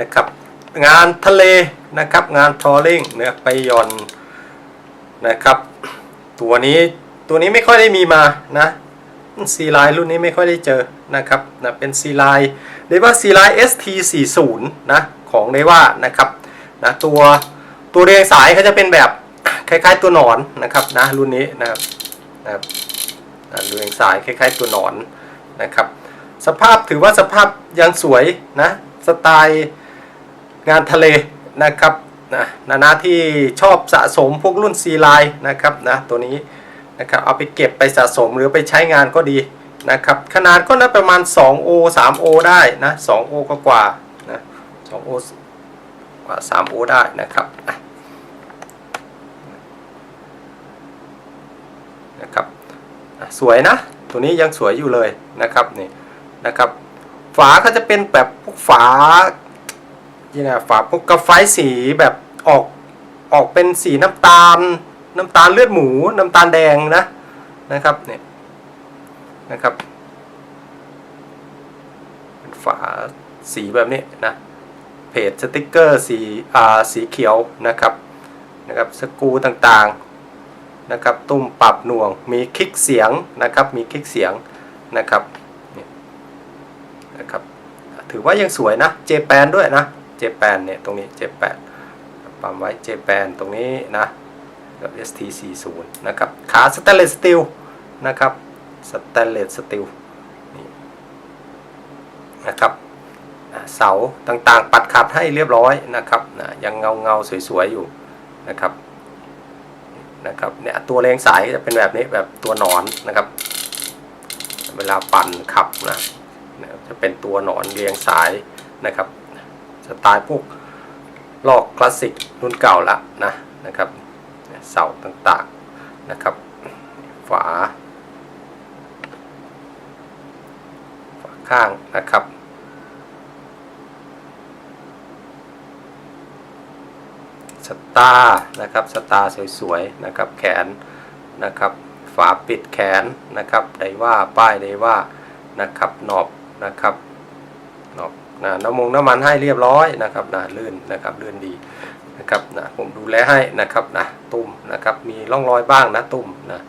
นะครับ งานทะเลนะครับงานทอลิงเนี่ยไปย่อนนะครับ ตัวนี้ตัวนี้ไม่ค่อยได้มีมานะซีไลน์รุ่นนี้ไม่ค่อยได้เจอนะครับนะเป็นซีไลน์เรียกว่าซีไลน์ ST40 นะของเรียกว่านะครับนะตัวตัวเรียงสายเขาจะเป็นแบบคล้ายๆตัวหนอนนะครับนะรุ่นนี้นะครับนะครับนะเรียงสายคล้ายๆตัวหนอนนะครับ สภาพถือว่าสภาพยังสวยนะสไตล์ งานทะเลนะครับนะนานาที่ชอบสะสมพวกรุ่นซีไลน์นะครับนะตัวนี้นะครับเอาไปเก็บไปสะสมหรือไปใช้งานก็ดีนะครับขนาดก็น่าประมาณ 2O 3O ได้นะ 2O ก็กว่านะ 2O กว่า 3O ได้นะครับนะครับสวยนะ ตัวนี้ยังสวยอยู่เลยนะครับนี่นะครับฝาก็จะเป็นแบบพวกฝา ยังไงฝาพวกกระไฟสีแบบออกออกเป็นสีน้ำตาล น้ำตาลเลือดหมู น้ำตาลแดงนะนะครับเนี่ยนะครับเป็นฝาสีแบบนี้นะเพจสติกเกอร์สีอ่าสีเขียวนะครับนะครับสกูต่างๆนะครับตุ้มปรับหน่วงมีคลิกเสียงนะครับมีคลิกเสียงนะครับนะครับถือว่ายังสวยนะเจแปนด้วยนะ เจแปนเนี่ยตรงนี้เจแปนปั๊มไว้เจแปนตรงนี้นะกับ ST40 นะครับขาสแตนเลสสตีลนะครับสแตนเลสสตีลนี่นะครับเสาต่างๆ ปัดขัดให้เรียบร้อยนะครับนะยังเงาเงาๆสวยๆอยู่นะครับนะครับเนี่ยตัวเลงสายจะเป็นแบบนี้แบบตัวหนอนนะครับ เวลาปั่นขับนะจะเป็นตัวหนอนเรียงสายนะครับ สไตล์พวกลอกคลาสสิกรุ่นเก่าละนะนะครับเสาต่างๆนะครับฝาฝาข้างนะครับสตาร์นะครับสตาร์สวยๆนะครับแขนนะครับฝาปิดแขนนะครับไดว่าป้ายไดว่านะครับหนอบนะครับ นะน้ำมงน้ำมันให้เรียบร้อยนะครับนะลื่นนะครับลื่นดีนะครับนะผมดูแลให้นะครับนะตุ้มนะครับมีร่องรอยบ้างนะตุ้มนะ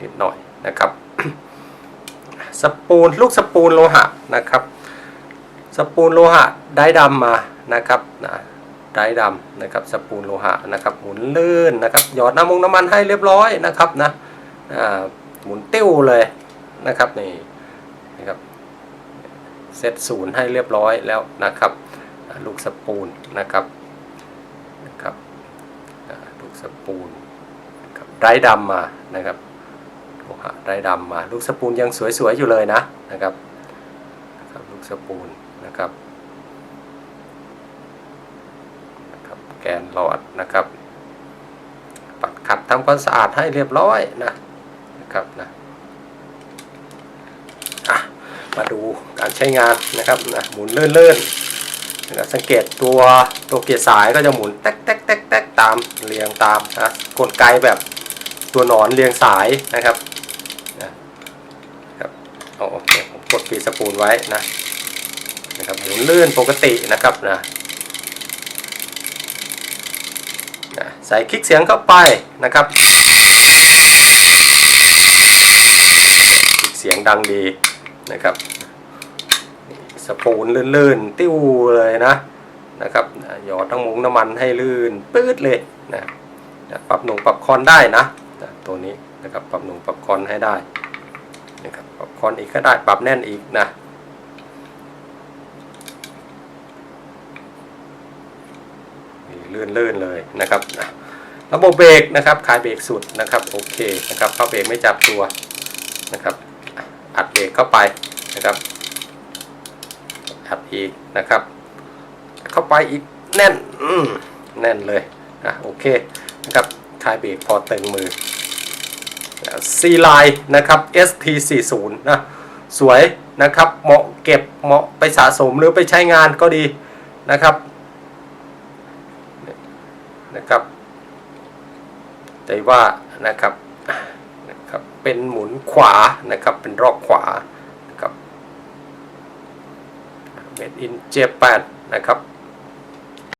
นิดหน่อยนะครับสปูนลูกสปูนโลหะนะครับสปูนโลหะได้ดำมานะครับนะได้ดำนะครับสปูนโลหะนะครับหมุนลื่นนะครับหยอดน้ำมงน้ำมันให้เรียบร้อยนะครับนะอ่าหมุนติ้วเลยนะครับนี่นะครับ เซตศูนย์ให้เรียบร้อยแล้วนะครับลูกสปูนนะครับนะครับลูกสปูนนะครับได้ดำมานะครับโลหะได้ดำมา ลูกสปูนยังสวยๆอยู่เลยนะนะครับนะครับลูกสปูนนะครับนะครับแกนหลอดนะครับ ปัดขัดทำความสะอาดให้เรียบร้อยนะนะครับนะ มาดูการใช้งานนะครับนะหมุนเลื่อนๆนะครับสังเกตตัวตัวเกียร์สายก็จะหมุนแต๊กแต๊กแต๊กแต๊กตามเรียงตามนะกลไกแบบตัวหนอนเรียงสายนะครับนะครับโอเคผมกดฟีสปูลไว้นะนะครับหมุนลื่นปกตินะครับนะนะใส่คลิกเสียงเข้าไปนะครับ เสียงดังดี นะครับสปูลลื่นๆ ติ้วเลยนะนะครับหยอดทั้งมุงน้ำมันให้ลื่นปื๊ดเลยนะปรับหนุงปรับคอนได้นะตัวนี้นะครับปรับหนุงปรับคอนให้ได้นะครับปรับคอนอีกก็ได้ปรับแน่นอีกนะลื่นๆเลยนะครับระบบเบรกนะครับคลายเบรกสุดนะครับโอเคนะครับเข้าเบรกไม่จับตัวนะครับ อัดเบรกเข้าไปนะครับ อัดอีกนะครับ เข้าไปอีกแน่นอืมแน่นเลยอะโอเคนะครับคลายเบรกพอตึงมือซีไลน์นะครับ ST40 นะสวยนะครับ เหมาะเก็บเหมาะไปสะสมหรือไปใช้งานก็ดีนะครับนะครับแต่ว่านะครับ เป็นหมุนขวานะครับ เป็นรอบขวานะครับ made in Japan นะครับ